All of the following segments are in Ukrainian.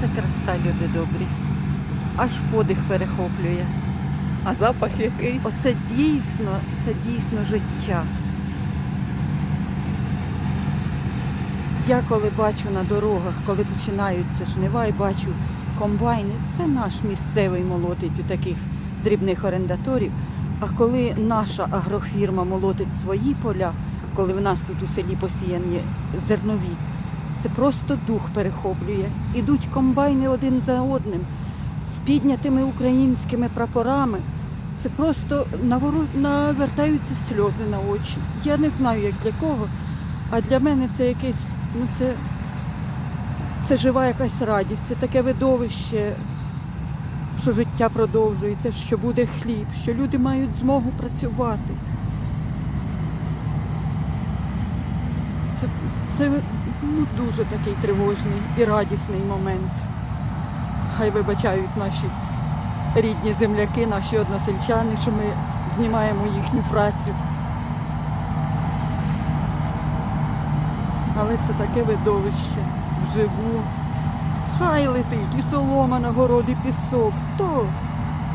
це краса, люди добрі. Аж подих перехоплює. А запах який? Оце дійсно, це дійсно життя. Я коли бачу на дорогах, коли починаються жнива і бачу комбайни, це наш місцевий молотить у таких дрібних орендаторів. А коли наша агрофірма молотить свої поля, коли в нас тут у селі посіяні зернові, це просто дух перехоплює. Ідуть комбайни один за одним з піднятими українськими прапорами. Це просто навертаються сльози на очі. Я не знаю, як для кого, а для мене це якесь, ну це, це жива якась радість, це таке видовище, що життя продовжується, що буде хліб, що люди мають змогу працювати. Це, це ну, дуже такий тривожний і радісний момент. Хай вибачають наші рідні земляки, наші односельчани, що ми знімаємо їхню працю. Але це таке видовище вживу. Хай летить і солома на городі, пісок, то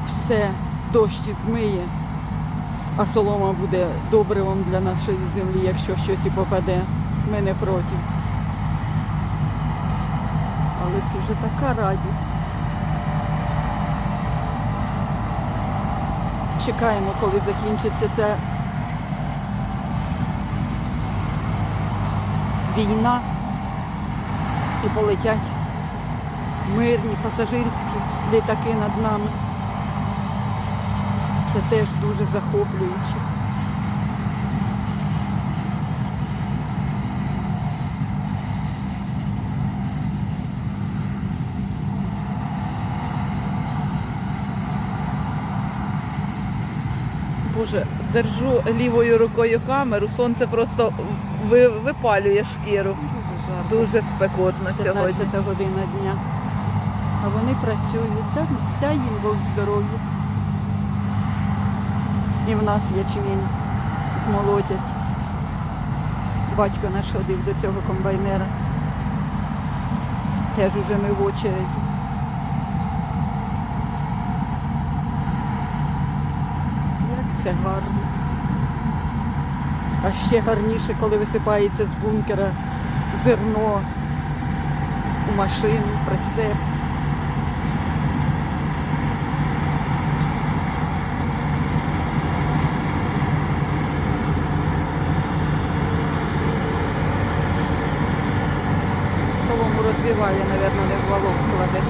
все дощі змиє, а солома буде добривом для нашої землі, якщо щось і попаде. Ми не проти. Але це вже така радість. Чекаємо, коли закінчиться ця війна і полетять мирні пасажирські літаки над нами. Це теж дуже захоплююче. Боже, держу лівою рукою камеру, сонце просто ви- випалює шкіру. Дуже жарко. Дуже спекотно сьогодні. 15 година дня. А вони працюють. Дай, дай їм Бог здоров'я. І в нас ячмінь змолотять. Батько наш ходив до цього комбайнера. Теж уже ми в очереді. Це гарно. А ще гарніше, коли висипається з бункера зерно у машину, прицеп. Солому розвиває, мабуть, не в валок кладе.